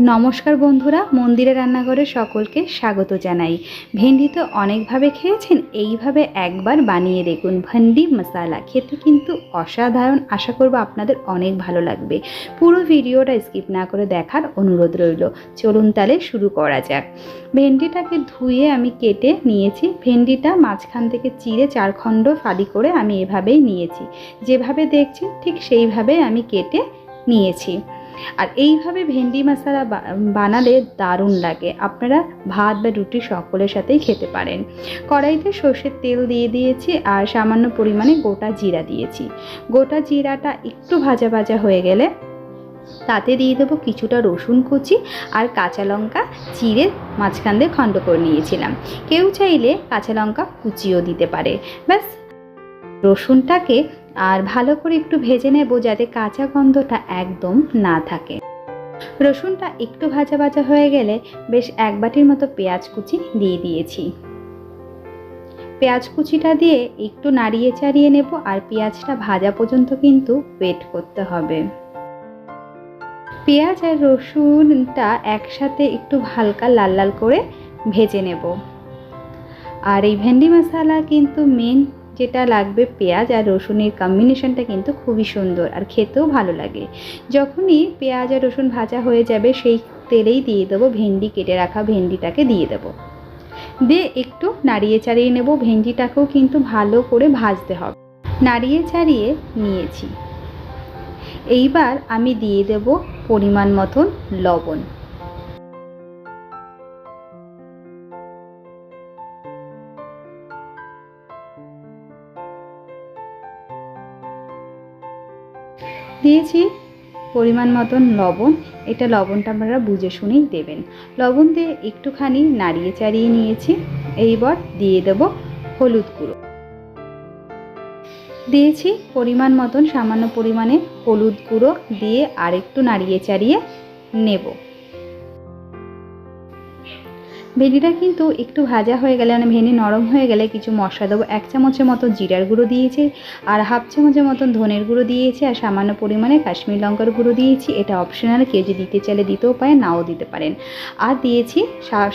নমস্কার বন্ধুরা, মন্দিরে রান্নাঘরে সকলকে স্বাগত জানাই। ভেন্ডি তো অনেকভাবে খেয়েছেন, এইভাবে একবার বানিয়ে দেখুন। ভেন্ডি মশালা খেতে কিন্তু অসাধারণ, আশা করব আপনাদের অনেক ভালো লাগবে। পুরো ভিডিওটা স্কিপ না করে দেখার অনুরোধ রইল। চলুন তাহলে শুরু করা যাক। ভেন্ডিটাকে ধুয়ে আমি কেটে নিয়েছি। ভেন্ডিটা মাঝখান থেকে চিড়ে চারখণ্ড ফালি করে আমি এভাবেই নিয়েছি। যেভাবে দেখছি ঠিক সেইভাবে আমি কেটে নিয়েছি। আর এইভাবে ভেন্ডি মশলা বানালে দারুণ লাগে। আপনারা ভাত বা রুটি সকলের সাথেই খেতে পারেন। কড়াইতে সর্ষের তেল দিয়ে দিয়েছি আর সামান্য পরিমাণে গোটা জিরা দিয়েছি। গোটা জিরাটা একটু ভাজা ভাজা হয়ে গেলে তাতে দিয়ে দেবো কিছুটা রসুন কুচি আর কাঁচা লঙ্কা চিড়ে মাঝখান দিয়ে খণ্ড করে নিয়েছিলাম। কেউ চাইলে কাঁচা লঙ্কা কুচিও দিতে পারে। ব্যাস। রসুনটাকে আর ভালো করে একটু ভেজে নেব যাতে কাঁচা গন্ধটা একদম না থাকে। রসুনটা একটু ভাজা ভাজা হয়ে গেলে বেশ এক বাটির মতো পেঁয়াজ কুচি দিয়ে দিয়েছি। পেঁয়াজ কুচিটা দিয়ে একটু নাড়িয়ে চাড়িয়ে নেব আর পেঁয়াজটা ভাজা পর্যন্ত কিন্তু ওয়েট করতে হবে। পেঁয়াজ আর রসুনটা একসাথে একটু হালকা লাল লাল করে ভেজে নেব। আর এই ভেন্ডি মশলা কিন্তু মেন যেটা লাগবে পেঁয়াজ আর রসুনের কম্বিনেশনটা কিন্তু খুবই সুন্দর আর খেতেও ভালো লাগে। যখনই পেঁয়াজ আর রসুন ভাজা হয়ে যাবে, সেই তেলেই দিয়ে দেবো ভেন্ডি, কেটে রাখা ভেন্ডিটাকে দিয়ে দেবো। দিয়ে একটু নাড়িয়ে চাড়িয়ে নেব, ভেন্ডিটাকেও কিন্তু ভালো করে ভাজতে হবে। নাড়িয়ে চাড়িয়ে নিয়েছি। এইবার আমি দিয়ে দেব পরিমাণ মতন লবণ। দিয়েছি। পরিমাণ মতন লবণ। এটা লবণটা আপনারা বুঝে শুনেই দেবেন। লবণ দিয়ে একটুখানি নাড়িয়ে চাড়িয়ে নিয়েছি। এইবার দিয়ে দেব হলুদ গুঁড়ো। দিয়েছি পরিমাণ মতন সামান্য পরিমাণে হলুদ গুঁড়ো দিয়ে আরেকটু নাড়িয়ে চাড়িয়ে নেব। ভেন্ডিটা কিন্তু একটু ভাজা হয়ে গেলে মানে ভেন্ডি নরম হয়ে গেলে কিছু মশলা দেবো। এক চামচের মতো জিরার গুঁড়ো দিয়েছি, আর হাফ চামচের মতন ধনের গুঁড়ো দিয়েছি, আর সামান্য পরিমাণে কাশ্মীর লঙ্কার গুঁড়ো দিয়েছি। এটা অপশনাল কেউ যদি দিতে চাইলে দিতেও পারে নাও দিতে পারেন। আর দিয়েছি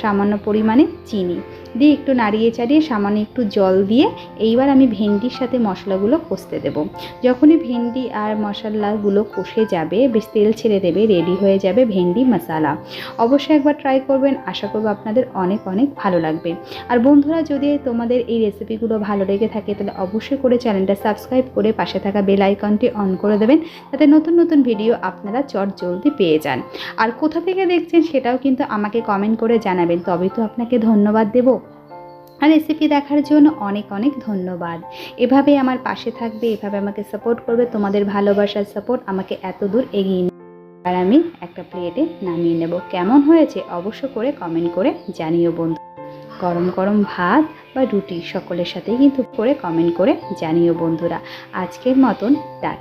সামান্য পরিমাণে চিনি। দিয়ে একটু নাড়িয়ে চাড়িয়ে সামান্য একটু জল দিয়ে এইবার আমি ভেন্ডির সাথে মশলাগুলো কষতে দেব। যখনই ভেন্ডি আর মশলাগুলো কষে যাবে, বেশ তেল ছেড়ে দেবে, রেডি হয়ে যাবে ভেন্ডি মশালা। অবশ্যই একবার ট্রাই করবেন। আশা করব আপনাদের অনেক অনেক ভালো লাগবে। আর বন্ধুরা, যদি তোমাদের এই রেসিপিগুলো ভালো লেগে থাকে, তাহলে অবশ্যই করে চ্যানেলটা সাবস্ক্রাইব করে পাশে থাকা বেল আইকনটি অন করে দেবেন, যাতে নতুন নতুন ভিডিও আপনারা চট জলদি পেয়ে যান। আর কোথা থেকে দেখছেন সেটাও কিন্তু আমাকে কমেন্ট করে জানাবেন, তবে তো আপনাকে ধন্যবাদ দেবো। আর রেসিপি দেখার জন্য অনেক অনেক ধন্যবাদ। এভাবে আমার পাশে থাকবে, এভাবে আমাকে সাপোর্ট করবে, তোমাদের ভালোবাসার সাপোর্ট আমাকে এত দূর এগিয়ে আর আমি একটা প্লেটে নামিয়ে নেব। কেমন হয়েছে অবশ্য করে কমেন্ট করে জানিও বন্ধু। গরম গরম ভাত বা রুটি সকলের সাথেই কিন্তু করে কমেন্ট করে জানিও বন্ধুরা। আজকের মতন, টাটা।